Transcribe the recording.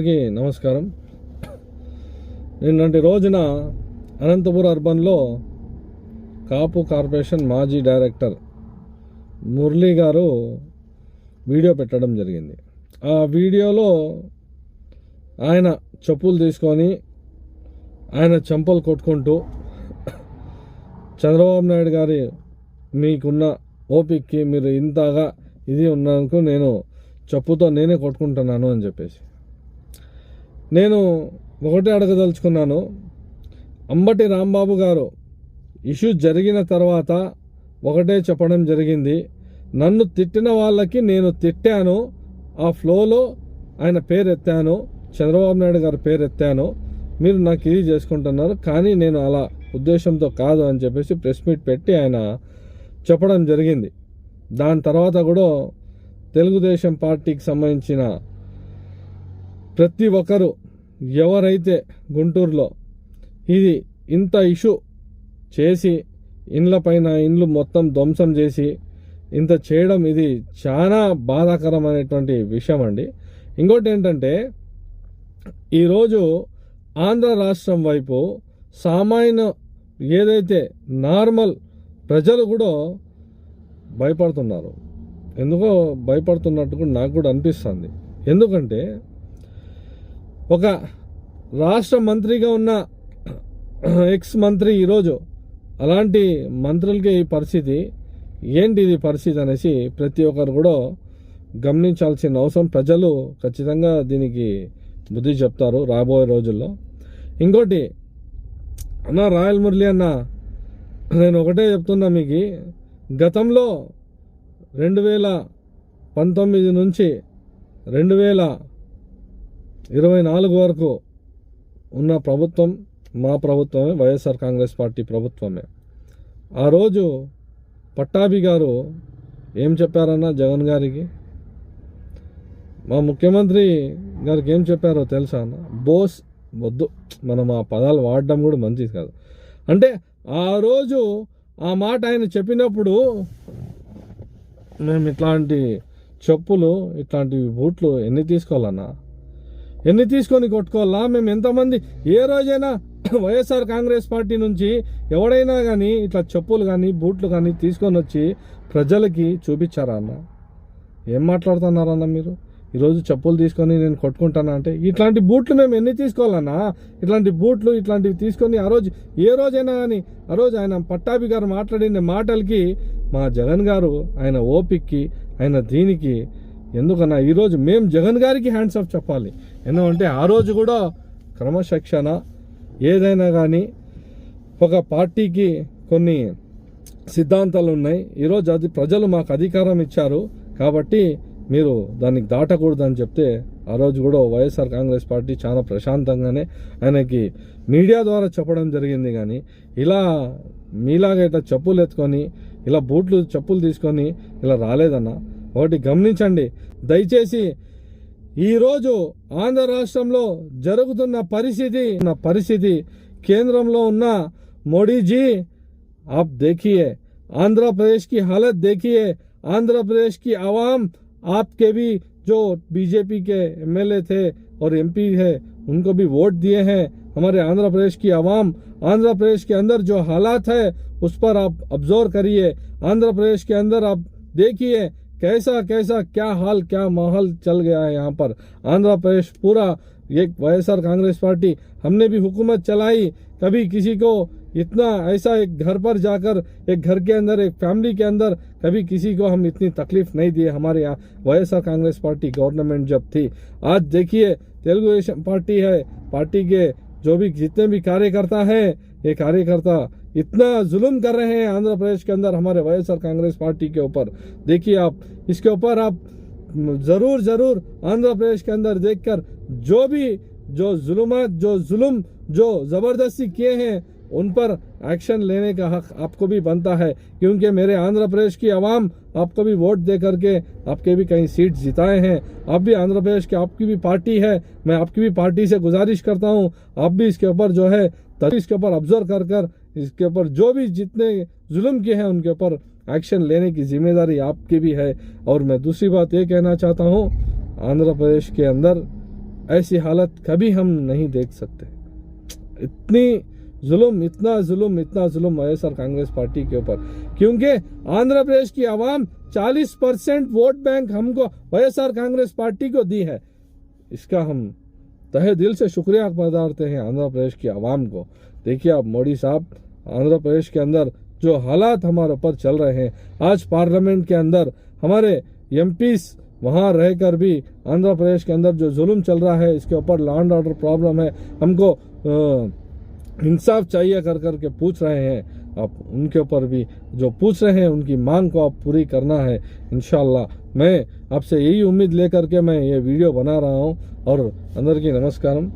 అందరికీ నమస్కారం. నిన్నటి రోజున అనంతపురం అర్బన్లో కాపు కార్పొరేషన్ మాజీ డైరెక్టర్ మురళీ గారు వీడియో పెట్టడం జరిగింది. ఆ వీడియోలో ఆయన చెప్పులు తీసుకొని ఆయన చెంపలు కొట్టుకుంటూ చంద్రబాబు నాయుడు గారి మీకున్న ఓపిక్కి మీరు ఇంతగా ఇది ఉన్నందుకు నేను చెప్పుతో నేనే కొట్టుకుంటున్నాను అని చెప్పేసి నేను ఒకటే అడగదలుచుకున్నాను. అంబటి రాంబాబు గారు ఇష్యూ జరిగిన తర్వాత ఒకటే చెప్పడం జరిగింది. నన్ను తిట్టిన వాళ్ళకి నేను తిట్టాను. ఆ ఫ్లోలో ఆయన పేరు ఎత్తాను చంద్రబాబు నాయుడు గారి పేరు ఎత్తాను మీరు నాకు ఇది చేసుకుంటున్నారు. కానీ నేను అలా ఉద్దేశంతో కాదు అని చెప్పేసి ప్రెస్ మీట్ పెట్టి ఆయన చెప్పడం జరిగింది. దాని తర్వాత కూడా తెలుగుదేశం పార్టీకి సంబంధించిన ప్రతి ఒక్కరు ఎవరైతే గుంటూరులో ఇది ఇంత ఇష్యూ చేసి ఇండ్ల పైన ఇండ్లు మొత్తం ధ్వంసం చేసి ఇంత చేయడం ఇది చాలా బాధాకరమైనటువంటి విషయం అండి ఇంకోటి ఏంటంటే ఈరోజు ఆంధ్ర రాష్ట్రం వైపు సామాన్య ఏదైతే నార్మల్ ప్రజలు కూడా భయపడుతున్నారు. ఎందుకో భయపడుతున్నట్టు కూడా నాకు కూడా అనిపిస్తుంది. ఎందుకంటే ఒక రాష్ట్ర మంత్రిగా ఉన్న ఎక్స్ మంత్రి ఈరోజు అలాంటి మంత్రులకి ఈ పరిస్థితి. ఏంటి ఇది పరిస్థితి అనేసి ప్రతి ఒక్కరు కూడా గమనించాల్సిన అవసరం. ప్రజలు ఖచ్చితంగా దీనికి బుద్ధి చెప్తారు రాబోయే రోజుల్లో. ఇంకోటి అన్న రాయల్ మురళి అన్న నేను ఒకటే చెప్తున్నా మీకు. గతంలో రెండు వేల పంతొమ్మిది నుంచి రెండు వేల ఇరవై నాలుగు వరకు ఉన్న ప్రభుత్వం మా ప్రభుత్వమే వైఎస్ఆర్ కాంగ్రెస్ పార్టీ ప్రభుత్వమే. ఆ రోజు పట్టాభి గారు ఏం చెప్పారన్న జగన్ గారికి? మా ముఖ్యమంత్రి గారికి ఏం చెప్పారో తెలుసా అన్న? బోస్ వద్దు మనం ఆ పదాలు వాడడం కూడా మంచిది కాదు. అంటే ఆ రోజు ఆ మాట ఆయన చెప్పినప్పుడు మేము ఇట్లాంటి చెప్పులు ఇట్లాంటి బూట్లు ఎన్ని తీసుకోవాలన్నా ఎన్ని తీసుకొని కొట్టుకోవాలా? మేము ఎంతమంది? ఏ రోజైనా వైఎస్ఆర్ కాంగ్రెస్ పార్టీ నుంచి ఎవడైనా కానీ ఇట్లా చెప్పులు కానీ బూట్లు కానీ తీసుకొని వచ్చి ప్రజలకి చూపించారా అన్న? ఏం మాట్లాడుతున్నారన్న మీరు? ఈరోజు చెప్పులు తీసుకొని నేను కొట్టుకుంటానా అంటే ఇట్లాంటి బూట్లు మేము ఎన్ని తీసుకోవాలన్నా ఇట్లాంటి బూట్లు ఇట్లాంటివి తీసుకొని ఆ రోజు ఏ రోజైనా కానీ ఆ రోజు ఆయన పట్టాభి గారు మాట్లాడిన మాటలకి మా జగన్ గారు ఆయన ఓపిక్కి ఆయన దీనికి ఎందుకన్నా ఈరోజు మేము జగన్ గారికి హ్యాండ్స్ ఆఫ్ చెప్పాలి. ఎందుకంటే ఆ రోజు కూడా క్రమశిక్షణ ఏదైనా కానీ ఒక పార్టీకి కొన్ని సిద్ధాంతాలు ఉన్నాయి. ఈరోజు అది ప్రజలు మాకు అధికారం ఇచ్చారు. కాబట్టి మీరు దానికి దాటకూడదని చెప్తే ఆ రోజు కూడా వైఎస్ఆర్ కాంగ్రెస్ పార్టీ చాలా ప్రశాంతంగానే ఆయనకి మీడియా ద్వారా చెప్పడం జరిగింది కానీ ఇలా మీలాగా ఇట్లా చెప్పులు ఎత్తుకొని ఇలా బూట్లు చెప్పులు తీసుకొని ఇలా రాలేదన్నా ఒకటి గమనించండి దయచేసి ఈరోజు ఆంధ్ర రాష్ట్రంలో జరుగుతున్న పరిస్థితి ఉన్న పరిస్థితి కేంద్రంలో ఉన్న మోడీజీ आप देखिए आंध्र प्रदेश की हालत देखिए आंध्र प्रदेश की आवाम आपके भी जो बीजेपी के एमएलए थे और एमपी है उनको भी वोट दिए हैं हमारे आंध्र प्रदेश की आवाम आंध्र प्रदेश के अंदर जो हालात है उस पर आप ऑब्जर्व करिए आंध्र प्रदेश के अंदर आप देखिए कैसा कैसा, क्या हाल, क्या माहौल चल गया है यहाँ पर? आंध्र प्रदेश पूरा एक वाईएसआर कांग्रेस पार्टी, हमने भी हुकूमत चलाई, कभी किसी को इतना ऐसा एक घर पर जाकर, एक घर के अंदर, एक फैमिली के अंदर, कभी किसी को हम इतनी तकलीफ़ नहीं दिए हमारे यहाँ वाईएसआर कांग्रेस पार्टी गवर्नमेंट जब थी। आज देखिए, तेलुगु देशम पार्टी है, पार्टी के जो भी जितने भी कार्यकर्ता हैं, ये कार्यकर्ता इतना जुल्म कर रहे हैं आंध्र प्रदेश के अंदर, हमारे वाईएसआर कांग्रेस पार्टी के ऊपर। देखिए आप, इसके ऊपर आप ज़रूर ज़रूर आंध्र प्रदेश के अंदर देखकर जो भी, जो जुल्मात, जो जुल्म, जो ज़बरदस्ती किए हैं, उन पर एक्शन लेने का हक आपको भी बनता है, क्योंकि मेरे आंध्र प्रदेश की आवाम आपको भी वोट दे करके आपके भी कई सीट जिताए हैं। आप भी आंध्र प्रदेश की, आपकी भी पार्टी है, मैं आपकी भी पार्टी से गुजारिश करता हूँ। आप भी इसके ऊपर जो है इसके ऊपर ऑब्ज़र्व कर कर इसके ऊपर जो भी जितने जुल्म किए हैं, उनके ऊपर एक्शन लेने की ज़िम्मेदारी आपकी भी है। और मैं दूसरी बात ये कहना चाहता हूँ, आंध्र प्रदेश के अंदर ऐसी हालत कभी हम नहीं देख सकते। इतनी जुल्म, इतना जुल्म इतना जुल्म वाईएसआर कांग्रेस पार्टी के ऊपर। क्योंकि आंध्र प्रदेश की आवाम 40 परसेंट वोट बैंक हमको वाईएसआर कांग्रेस पार्टी को दी है। इसका हम तहे दिल से शुक्रिया गुजारते हैं आंध्र प्रदेश की आवाम को। देखिए आप मोदी साहब, आंध्र प्रदेश के अंदर जो हालात हमारे ऊपर चल रहे हैं, आज पार्लियामेंट के अंदर हमारे एम वहाँ रहकर भी आंध्र प्रदेश के अंदर जो जुल्म चल रहा है, इसके ऊपर लॉ एंड ऑर्डर प्रॉब्लम है, हमको इंसाफ चाहिए कर कर के पूछ रहे हैं। आप उनके ऊपर भी जो पूछ रहे हैं, उनकी मांग को आप पूरी करना है इन मैं आपसे यही उम्मीद लेकर के मैं ये वीडियो बना रहा हूँ। और अंदर की नमस्कारम।